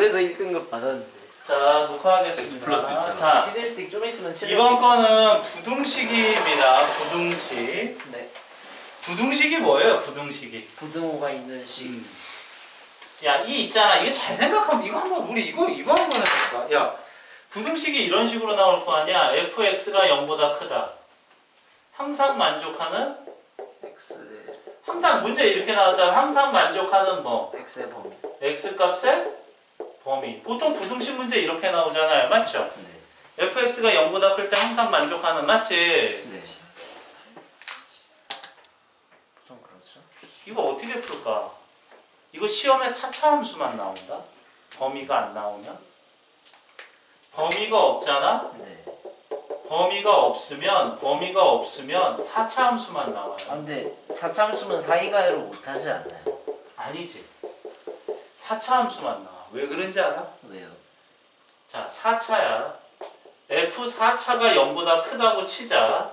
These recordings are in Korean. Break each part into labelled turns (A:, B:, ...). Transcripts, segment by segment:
A: 올해서 1등급 받았는데
B: 자 녹화하겠습니다.
C: X 플러스 있잖아.
B: 자
A: 피들스틱 좀 있으면 칠
B: 이번 거는 부등식입니다. 부등식.
A: 네
B: 부등식이 뭐예요? 부등식이.
A: 부등호가 있는 식
B: 야, 이 있잖아. 이거 잘 생각하면 이거 한번 우리 이거 이거 한번 해볼까? 야, 부등식이 이런 식으로 나올 거 아니야? fx가 0보다 크다. 항상 만족하는
A: x
B: 항상 문제 이렇게 나왔잖아. 항상 만족하는 뭐
A: x의 범위
B: x 값의 범위. 보통 부등식 문제 이렇게 나오잖아요. 맞죠?
A: 네
B: fx가 0보다 클 때 항상 만족하는 맞지?
A: 네. 보통 그렇죠.
B: 이거 어떻게 풀까? 이거 시험에 4차 함수만 나온다? 범위가 안 나오면? 범위가 없잖아?
A: 네.
B: 범위가 없으면 범위가 없으면 4차 함수만 나와요.
A: 아 근데 사참수는 사이가로 못하지 않나요?
B: 아니지. 4차 함수만 나와. 왜 그런지 알아?
A: 왜요?
B: 자, 4차야. F4차가 0보다 크다고 치자.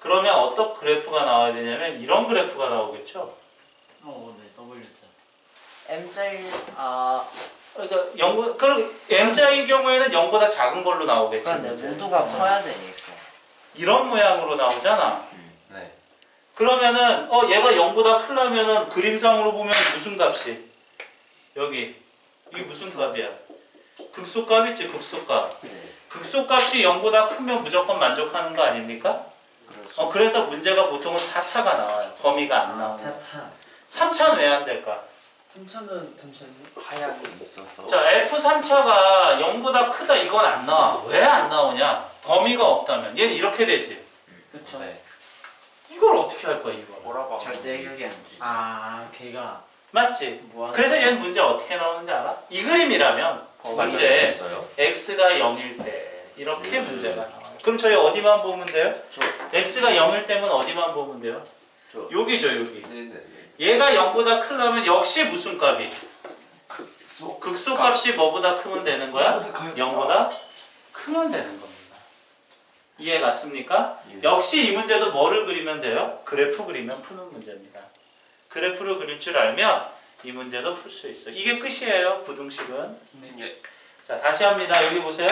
B: 그러면 어떤 그래프가 나와야 되냐면 이런 그래프가 나오겠죠?
C: 어, 네, W자.
A: m자일 아
B: 그러니까 0, 그럼 M자인 경우에는 0보다 작은 걸로 나오겠지.
A: 그런데. 모두가 커야 되니까
B: 이런 모양으로 나오잖아.
C: 네.
B: 그러면은 어 얘가 0보다 크려면은 그림상으로 보면 무슨 값이 여기 이게 무슨 값이야? 극소값 있지 극소값.
A: 네
B: 극소값이 0보다 크면 무조건 만족하는 거 아닙니까?
A: 그렇죠.
B: 어 그래서 문제가 보통은 4차가 나와요. 범위가 안 나오면.
C: 4차.
B: 3차는 왜 안 될까?
C: 3차는 잠시만요.
A: 하얗게
C: 있어서.
B: 자 F3차가 0보다 크다 이건 안 나와. 왜 안 나오냐? 범위가 없다면 얘는 이렇게 되지.
C: 그쵸.
A: 네.
B: 이걸 어떻게 할 거야 이거?
A: 뭐라고 절대 해결이 안 되지.
C: 아, 걔가.
B: 맞지?
A: 무한
B: 그래서 얘는 문제 어떻게 나오는지 알아? 이 그림이라면 문제
C: 있어요?
B: x가 0일 때 이렇게
C: 음.
B: 문제가 나와요. 그럼 저희 어디만 보면 돼요?
A: 저
B: x가 0일 때면 어디만 보면 돼요?
A: 저.
B: 여기죠 여기.
C: 네네.
B: 얘가 0보다 크려면 역시 무슨 값이?
C: 극소.
B: 극소 값이 뭐보다 크면 되는 거야? 0보다 크면 되는 겁니다. 이해 갔습니까?
C: 예.
B: 역시 이 문제도 뭐를 그리면 돼요? 그래프 그리면 푸는 문제입니다. 그래프를 그릴 줄 알면 이 문제도 풀 수 있어요. 이게 끝이에요. 부등식은.
C: 예.
B: 자 다시 합니다. 여기 보세요.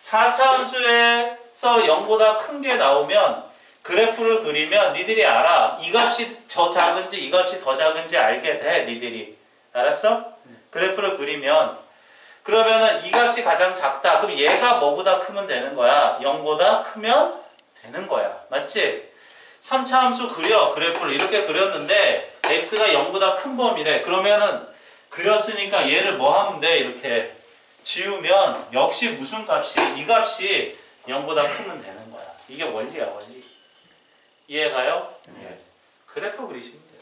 B: 4차 함수에서 0보다 큰 게 나오면 그래프를 그리면 니들이 알아. 이 값이 더 작은지 이 값이 더 작은지 알게 돼. 니들이. 알았어? 그래프를 그리면 그러면은 이 값이 가장 작다. 그럼 얘가 뭐보다 크면 되는 거야. 0보다 크면 되는 거야. 맞지? 3차 함수 그려. 그래프를 이렇게 그렸는데 x가 0보다 큰 범위래. 그러면은 그렸으니까 얘를 뭐 하면 돼? 이렇게 지우면 역시 무슨 값이 이 값이 0보다 크면 되는 거야. 이게 원리야, 원리. 이해가요?
C: 예.
B: 그래프 그리시면 돼요.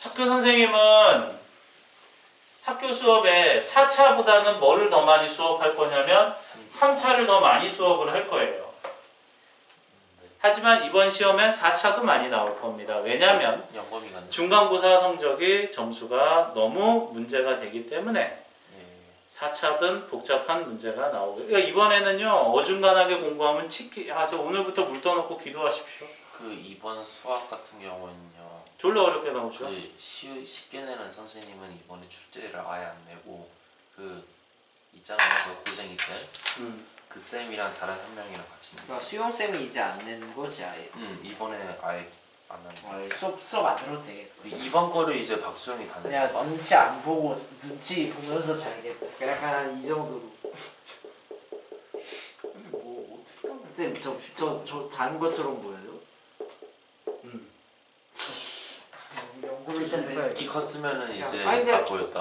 B: 학교 선생님은 학교 수업에 4차보다는 뭐를 더 많이 수업할 거냐면 3차를 더 많이 수업을 할 거예요. 하지만 이번 시험엔 4차도 많이 나올 겁니다. 왜냐하면. 중간고사 성적이 점수가 너무 문제가 되기 때문에
C: 예.
B: 4차든 복잡한 문제가 나오고 그러니까 이번에는요 어중간하게 공부하면 치기 아저 오늘부터 물 떠놓고 기도하십시오
C: 그 이번 수학 같은 경우는요.
B: 졸라 어렵게 나오죠
C: 그 쉬, 쉽게 내는 선생님은 이번에 출제를 아예 안 내고 그 있잖아요. 그 고쟁이 쌤.
B: 음.
C: 그 쌤이랑 다른 한 명이랑 같이 내.
A: 그러니까 수용 쌤이 이제 안 내는 거지 아예.
C: 음 이번에 아예 안 하는.
A: 아, 수업 수업 안 들어도 되겠다.
C: 이번 거를 이제 박수영이 다 내.
A: 그냥 눈치 안 보고 눈치 보면서 잘겠다. 약간 이 정도로.
C: 뭐 어떻게 하면
A: 쌤, 저, 저, 저잔 것처럼 보여요?
B: 음.
A: 해봐야지.
C: 키 컸으면은 이제
A: 아니, 근데-
C: 다 보였다.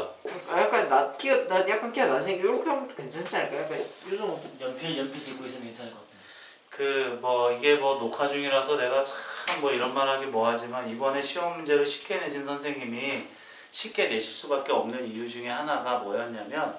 A: 아, 약간 나 키가 나 약간 키가 낮으니까 이렇게 하면 괜찮지 않을까? 약간 요즘
D: 연필 연필 찍고 있으면 괜찮을 것 같아요.
B: 그뭐 이게 뭐 녹화 중이라서 내가 참 뭐 이런 말하기 뭐하지만 이번에 시험 문제를 쉽게 내신 선생님이 쉽게 내실 수밖에 없는 이유 중에 하나가 뭐였냐면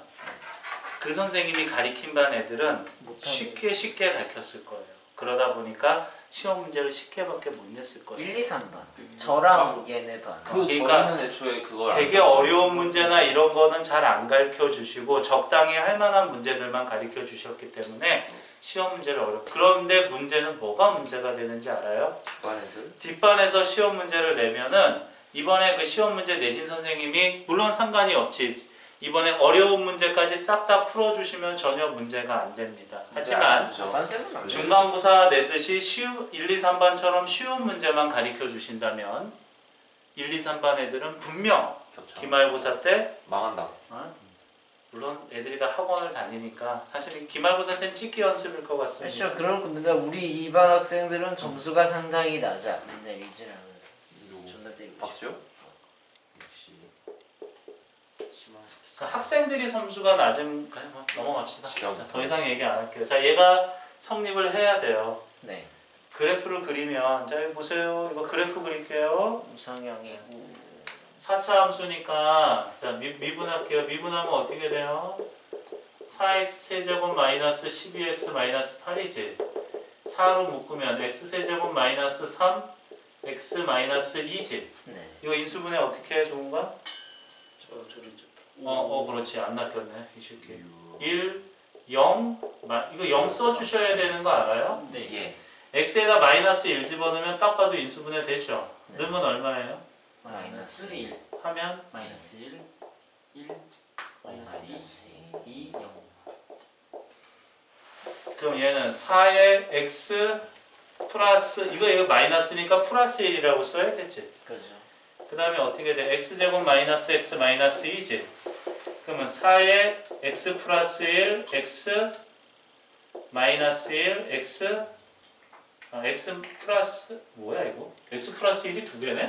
B: 그 선생님이 가리킨 반 애들은 쉽게 쉽게 가르쳤을 거예요 그러다 보니까 시험 문제를 쉽게밖에 못 냈을 거예요
A: 1, 2, 3반. 저랑 얘네 반.
C: 그
B: 그러니까
C: 저희는 애초에 그걸
B: 되게
C: 안
B: 어려운 문제나 이런 거는 잘 안 가르쳐 주시고 적당히 할 만한 문제들만 가르쳐 주셨기 때문에 시험 문제를 어렵. 그런데 문제는 뭐가 문제가 되는지 알아요?
C: 반 애들.
B: 뒷반에서 시험 문제를 내면은 이번에 그 시험 문제 내신 선생님이 물론 상관이 없지. 이번에 어려운 문제까지 싹 다 풀어주시면 전혀 문제가 안 됩니다. 하지만.
A: 반쌤은 안 돼.
B: 중간고사 내듯이 쉬우 1, 2, 3반처럼 쉬운 문제만 가르쳐 주신다면 1, 2, 3반 애들은 분명
C: 겹쳐.
B: 기말고사 때
C: 망한다.
B: 어? 물론 애들이 다 학원을 다니니까 사실 기말고사 때는 찍기 연습일 것 같습니다.
A: 그렇죠. 그런 건데 우리 이반 학생들은 점수가 상당히 낮아. 맨날 일진하면서 존나 때리고.
C: 박수요? 역시 희망시키 자.
B: 자, 학생들이 점수가 낮은 그냥 뭐 넘어갑시다. 자, 더 이상 얘기 안 할게요. 자, 얘가 성립을 해야 돼요.
A: 네.
B: 그래프를 그리면 자, 여기 보세요. 이거 그래프 그릴게요.
A: 우상형이고
B: 4차 함수니까 자 미, 미분할게요. 미분하면 어떻게 돼요? 4x 세제곱 마이너스 12x 마이너스 8이지. 4로 묶으면 x 세제곱 마이너스 3 x 마이너스 2지.
A: 네.
B: 이거 인수분해 어떻게 해 좋은가? 어, 어 그렇지 안 낚였네. 이 쉽게. 1, 0, 마, 이거 0 써주셔야 되는 거 알아요?
D: 네.
C: 예.
B: x에다 마이너스 1 집어넣으면 딱 봐도 인수분해 되죠?
A: 네.
B: 넣으면 얼마예요?
D: 마이너스 1
B: 하면
D: 마이너스 1 1 마이너스 2
A: 마이너스
D: 2 0
B: 그럼 얘는 4의 x 플러스 이거 이거 마이너스니까 플러스 1이라고 써야 되지.
A: 그죠.
B: 그 다음에 어떻게 돼? x제곱 마이너스 x 마이너스 2지. 그러면 4의 x 플러스 1 x 마이너스 1 x 아, x 플러스 뭐야 이거? x 플러스 1이 두 개네?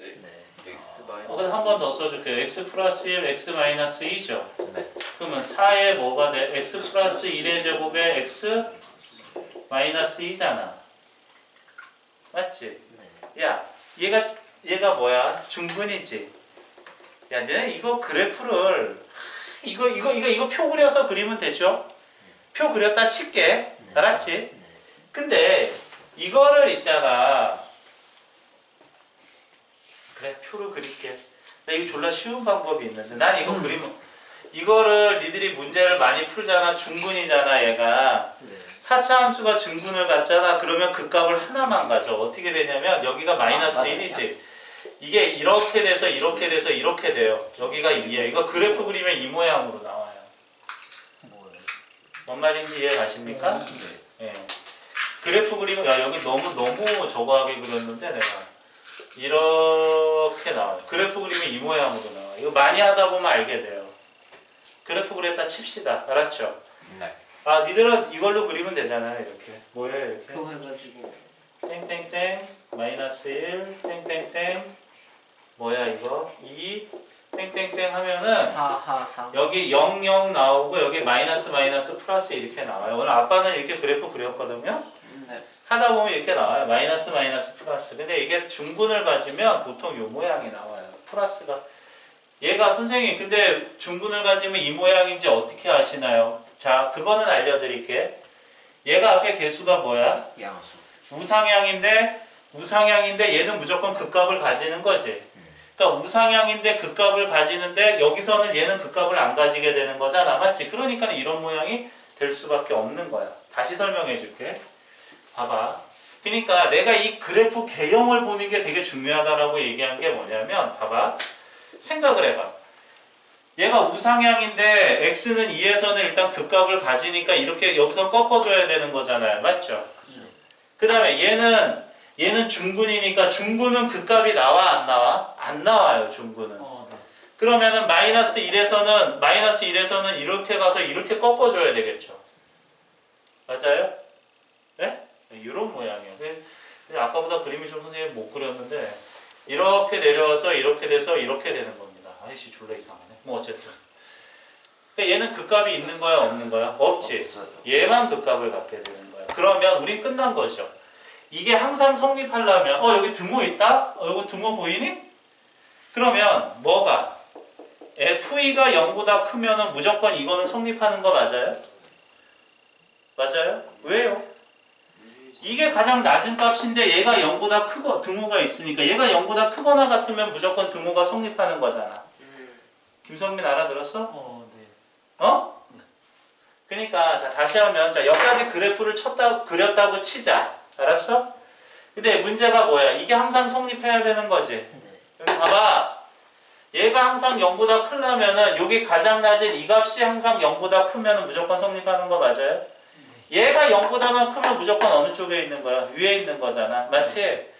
A: 네.
C: X
B: 어, 그래서 한 번 더 써줄게요. x 플러스 1 x 마이너스 2죠.
C: 네.
B: 그러면 4의 뭐가 돼? x 플러스 1의 제곱에 x 마이너스 2잖아. 맞지?
A: 네.
B: 야, 얘가 얘가 뭐야? 중근이지. 야, 내 이거 그래프를 이거 이거 이거 이거 표 그려서 그리면 되죠? 표 그렸다 칠게. 알았지?
A: 네.
B: 근데 이거를 있잖아. 그래, 표를 그릴게. 나 이거 졸라 쉬운 방법이 있는데 난 이거 그리면 이거를 니들이 문제를 많이 풀잖아. 중근이잖아, 얘가.
A: 네.
B: 4차 함수가 증분을 갖잖아. 그러면 그 값을 하나만 가져. 어떻게 되냐면 여기가 마이너스
A: 아,
B: 1이지. 이게 이렇게 돼서 이렇게 돼서 이렇게 돼요. 여기가 2야. 이거 그래프 그리면 이 모양으로
A: 나와요.
B: 뭔 말인지 이해 가십니까?
A: 네.
B: 예. 그래프 그리면 야 여기 너무 너무 저거하게 그렸는데 내가 이렇게 나와요. 그래프 그리면 이 모양으로 나와. 요 이거 많이 하다 보면 알게 돼요. 그래프 그렸다 칩시다. 알았죠?
C: 네.
B: 아 니들은 이걸로 그리면 되잖아요. 이렇게 뭐예요 이렇게?
A: 표 해가지고
B: 땡땡땡 마이너스 1 땡땡땡 뭐야 이거 2 땡땡땡 하면은
A: 하하상.
B: 여기 00 나오고 여기 마이너스 마이너스 플러스 이렇게 나와요. 오늘 아빠는 이렇게 그래프 그렸거든요.
A: 네.
B: 하다 보면 이렇게 나와요. 마이너스 마이너스 플러스. 근데 이게 중분을 가지면 보통 이 모양이 나와요. 플러스가 얘가 선생님 근데 중분을 가지면 이 모양인지 어떻게 아시나요? 자 그거는 알려드릴게. 얘가 앞에 개수가 뭐야?
A: 양수.
B: 우상향인데 우상향인데 얘는 무조건 극값을 가지는 거지. 그러니까 우상향인데 극값을 가지는데 여기서는 얘는 극값을 안 가지게 되는 거잖아, 맞지? 그러니까 이런 모양이 될 수밖에 없는 거야. 다시 설명해 줄게. 봐봐. 그러니까 내가 이 그래프 개형을 보는 게 되게 중요하다라고 얘기한 게 뭐냐면, 봐봐. 생각을 해봐. 얘가 우상향인데 x는 2에서는 일단 극값을 가지니까 이렇게 여기서 꺾어줘야 되는 거잖아요, 맞죠?
A: 그
B: 다음에 얘는 얘는 중분이니까 중분은 그 값이 나와 안 나와? 안 나와요 중분은
D: 어, 네.
B: 그러면은 마이너스 1에서는 마이너스 1에서는 이렇게 가서 이렇게 꺾어줘야 되겠죠 맞아요? 네? 이런 모양이에요 근데 근데 아까보다 그림이 좀 선생님 못 그렸는데 이렇게 내려와서 이렇게 돼서 이렇게 되는 겁니다 아이씨 졸라 이상하네 뭐 어쨌든 그러니까 얘는 그 값이 있는 거야 없는 거야? 없지. 얘만 극값을 갖게 되는 거야. 그러면 우린 끝난 거죠. 이게 항상 성립하려면 어 여기 등호 있다? 어 여기 등호 보이니? 그러면 뭐가 FE가 0보다 크면은 무조건 이거는 성립하는 거 맞아요? 맞아요? 왜요? 이게 가장 낮은 값인데 얘가 0보다 크고 등호가 있으니까 얘가 0보다 크거나 같으면 무조건 등호가 성립하는 거잖아. 김성민 알아들었어?
D: 어, 네.
B: 어? 그러니까 자 다시 하면 자 여기까지 그래프를 쳤다 그렸다고 치자 알았어? 근데 문제가 뭐야 이게 항상 성립해야 되는 거지
A: 네.
B: 여기 봐봐. 얘가 항상 0보다 크려면은 여기 가장 낮은 이 값이 항상 0보다 크면은 무조건 성립하는 거 맞아요? 얘가 0보다만 크면 무조건 어느 쪽에 있는 거야? 위에 있는 거잖아. 맞지?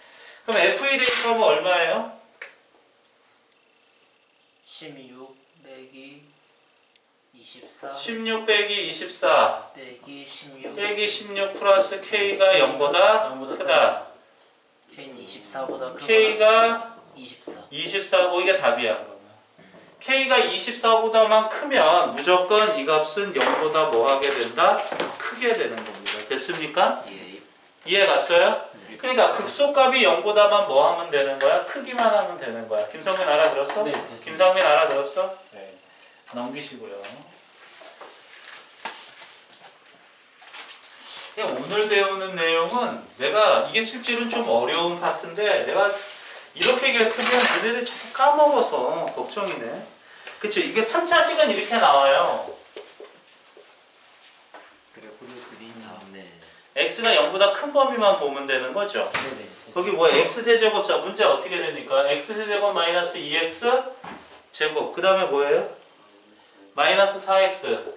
B: 그럼 F1 대입하면 얼마예요?
A: 16 빼기 24
B: 16 빼기 24
A: 빼기 16
B: 빼기 16 플러스 K가 0보다
D: 0보다
B: 크다.
A: K는 24보다 크고
B: K가
A: 24
B: 24, 뭐 이게 답이야. 그러면. K가 24보다만 크면 무조건 이 값은 0보다 뭐 하게 된다? 크게 되는 겁니다. 됐습니까?
A: 예
B: 이해 갔어요?
A: 네.
B: 그러니까 극소값이 0보다만 뭐 하면 되는 거야? 크기만 하면 되는 거야. 김성민 알아들었어?
D: 네, 됐습니다.
B: 김성민 알아들었어? 네. 넘기시고요. 그냥 오늘 배우는 내용은 내가 이게 실제로는 좀 어려운 파트인데 내가 이렇게 가르치면 얘네들이 자꾸 까먹어서 걱정이네. 그쵸? 이게 3차식은 이렇게 나와요.
A: 그래프를 그린 다음에
B: x가 0보다 큰 범위만 보면 되는 거죠.
D: 네네.
B: 거기 뭐야? x세제곱 자 문제 어떻게 됩니까? x세제곱 마이너스 2x 제곱 그 다음에 뭐예요? 마이너스 4x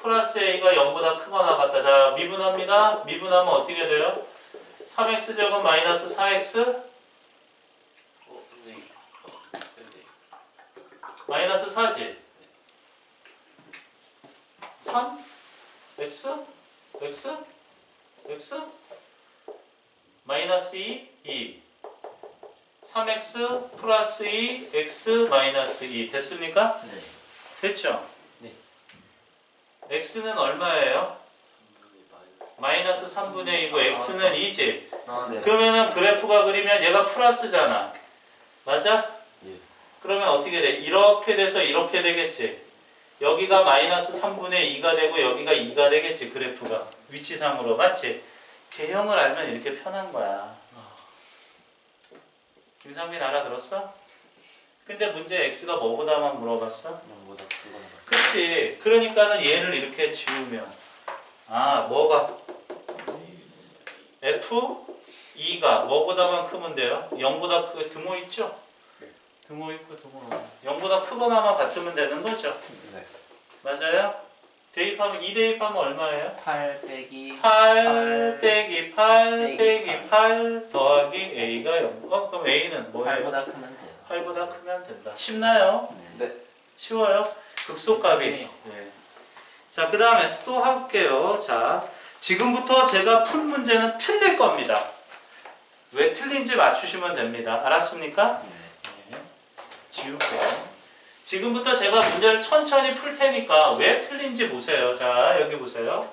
B: 플러스 a가 0보다 크거나 같다. 자 미분합니다. 미분하면 어떻게 돼요? 3x 제곱 마이너스 4x
C: 어, 네. 어, 네, 네.
B: 마이너스 4지 3 x x x 마이너스 2 2 3x 플러스 2 x 마이너스 2 됐습니까?
A: 네
B: 됐죠?
D: 네.
B: x는 얼마예요? 마이너스 3분의 2고 x는 2지
D: 아 네.
B: 그러면은 그래프가 그리면 얘가 플러스잖아 맞아?
C: 예.
B: 그러면 어떻게 돼? 이렇게 돼서 이렇게 되겠지 여기가 마이너스 3분의 2가 되고 여기가 2가 되겠지 그래프가 위치상으로 맞지? 개형을 알면 이렇게 편한 거야 김상민 알아들었어? 근데 문제 x가 뭐보다만 물어봤어?
C: 0보다 크거나 같다.
B: 그치 그러니까는 얘를 이렇게 지우면 아 뭐가 f 2가 뭐보다만 크면 돼요? 0보다 크게 등호 있죠? 등호 있고 등호 0보다 크거나만 같으면 되는 거죠
C: 네.
B: 맞아요? 대입하면 2 대입하면 얼마예요?
A: 8 빼기
B: 8 빼기 8
A: 빼기
B: 빼기 8 더하기 a가 0 어? 그럼 a는 뭐예요?
A: 8보다 크면 돼요
B: 8보다 크면 된다 쉽나요?
A: 네.
C: 네.
B: 쉬워요? 극소값이.
D: 네.
B: 네. 자, 그 다음에 또 할게요. 자, 지금부터 제가 푼 문제는 틀릴 겁니다. 왜 틀린지 맞추시면 됩니다. 알았습니까?
A: 네.
B: 네. 지울게요. 지금부터 제가 문제를 천천히 풀 테니까 왜 틀린지 보세요. 자, 여기 보세요.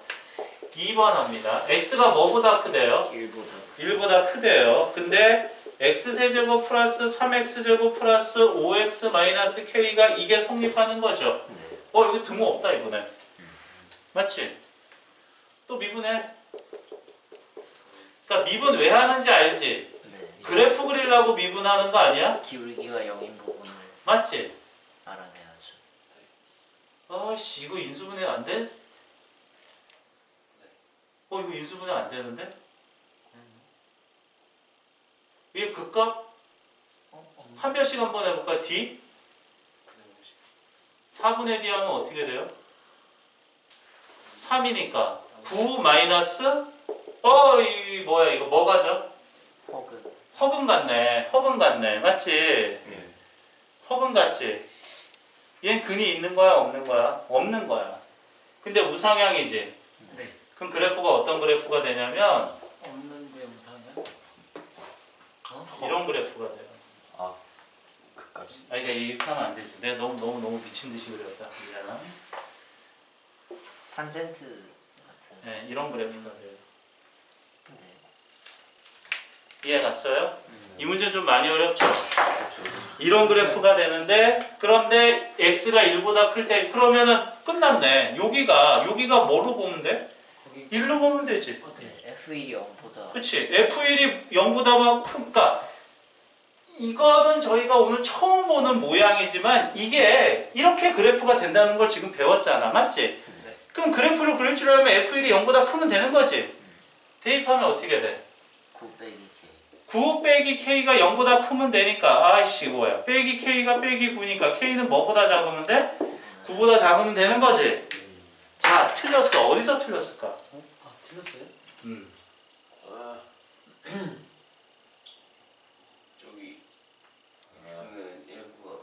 B: 2번 합니다. x가 뭐보다 크대요?
A: 1보다
B: 1보다 크대요. 근데 x세제곱 플러스 3x제곱 플러스 5x 마이너스 k가 이게 성립하는 거죠.
A: 네.
B: 어 여기 등호 없다 이번에. 맞지? 또 미분해. 그러니까 미분 왜 하는지 알지?
A: 네.
B: 그래프 그리려고 미분하는 거 아니야?
A: 기울기가 0인 부분을
B: 맞지?
A: 알아내야죠
B: 아씨 이거 인수분해 안 돼? 어 이거 인수분해 안 되는데? 이게 극값
A: 어? 어,
B: 한 별씩 한번 해볼까? D? 4분의 D 하면 어떻게 돼요? 3이니까 9 마이너스 어, 이 뭐야 이거 뭐 가죠? 허금 같네. 허금 같네. 맞지?
C: 예.
B: 허금 같지? 얘는 근이 있는 거야, 없는 거야? 없는 거야. 근데 우상향이지.
D: 네.
B: 그럼 그래프가 어떤 그래프가 되냐면
D: 없는데 우상이야? 어?
B: 이런 그래프가 돼요.
C: 아, 그 값이.
B: 아, 그러니까 이렇게 하면 안 되지. 내가 너무 너무 너무 미친 듯이 그렸다. 미안함.
A: 탄젠트 같은
B: 네, 이런 그래프가 돼요.
A: 네.
B: 이해 갔어요?
C: 음.
B: 이 문제 좀 많이 어렵죠?
C: 그렇죠.
B: 이런 그래프가 되는데 그런데 x가 1보다 클 때 그러면은 끝났네. 여기가 여기가 뭐로 보면 돼?
D: 거기
B: 1로 보면 되지.
D: 어때?
A: 네. F1이 0보다
B: 그렇지. F1이 0보다만 크니까 이거는 저희가 오늘 처음 보는 모양이지만 이게 이렇게 그래프가 된다는 걸 지금 배웠잖아. 맞지?
C: 네.
B: 그럼 그래프를 그릴 줄 알면 F1이 0보다 크면 되는 거지. 대입하면 어떻게 돼?
A: 9 빼기 K
B: 9 빼기 k가 0보다 크면 되니까 아이씨 뭐야 빼기 k가 빼기 9니까 k는 뭐보다 작으면 돼? 9보다 작으면 되는 거지 자 틀렸어 어디서 틀렸을까?
D: 아 틀렸어요?
B: 음.
C: 아, 저기 x는 1보다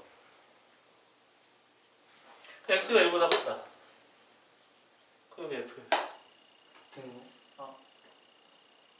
B: x가 1보다 크다. 그럼 f.
D: 등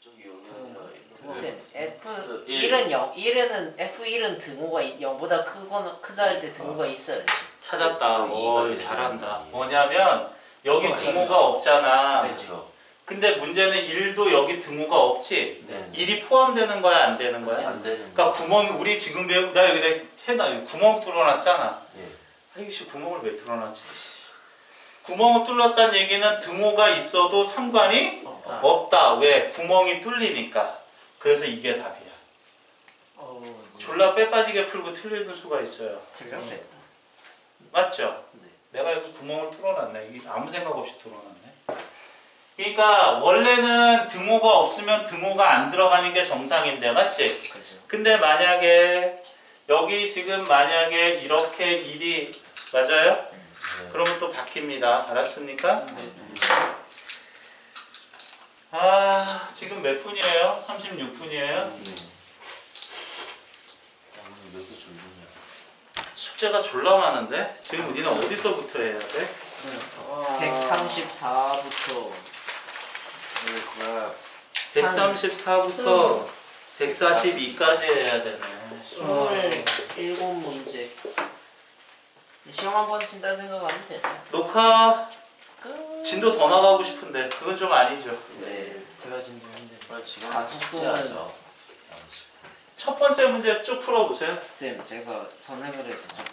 C: 저기 여기 아니라
D: 등-
C: 쌤그
A: F1은 0 1에는 F1은 등호가 0보다 크거나 크다 할 때 등호가 있어야지
B: 찾았다. 그오
C: 이거는
B: 잘한다.
C: 이.
B: 뭐냐면 여기
D: 어,
B: 등호가 없잖아.
C: 그렇죠.
B: 근데 문제는 1도 여기 등호가 없지.
C: 네
B: 1이 포함되는 거야 안 되는 거야?
C: 안 되는
B: 그러니까 구멍 우리 지금 배우 나 여기다 해놔. 구멍 뚫어놨잖아.
C: 예.
B: 아이씨 구멍을 왜 뚫어놨지? 구멍을 뚫었다는 얘기는 등호가 있어도 상관이
D: 없다.
B: 없다. 왜? 구멍이 뚫리니까. 그래서 이게 답이야.
D: 어 이거
B: 졸라 빼빠지게 풀고 틀릴 수가 있어요.
A: 틀렸다
B: 맞죠?
A: 네.
B: 내가 여기 구멍을 뚫어놨네. 이게 아무 생각 없이 뚫어놨네. 그러니까 원래는 등호가 없으면 등호가 안 들어가는 게 정상인데 맞지?
A: 그죠
B: 근데 만약에 여기 지금 만약에 이렇게 1이 맞아요?
C: 네.
B: 그러면 또 바뀝니다. 알았습니까?
D: 네.
B: 아 지금 몇 분이에요? 36분이에요?
C: 나는 왜 이렇게 졸리냐
B: 숙제가 졸라 많은데? 지금 우리는 어디서부터 해야 돼?
A: 134부터
C: 왜 그거야
B: 134부터 142까지 해야 되네.
A: 27문제 시험 한 번 친다 생각하면 되죠
B: 녹화
A: 끝.
B: 진도 더 나가고 싶은데 그건 좀 아니죠.
A: 네
D: 제가 지금 했는데
C: 그래 지금
A: 가속도는-
C: 숙제하죠
B: 첫 번째 문제 쭉 풀어보세요.
A: 쌤 제가 선행을 해서 첫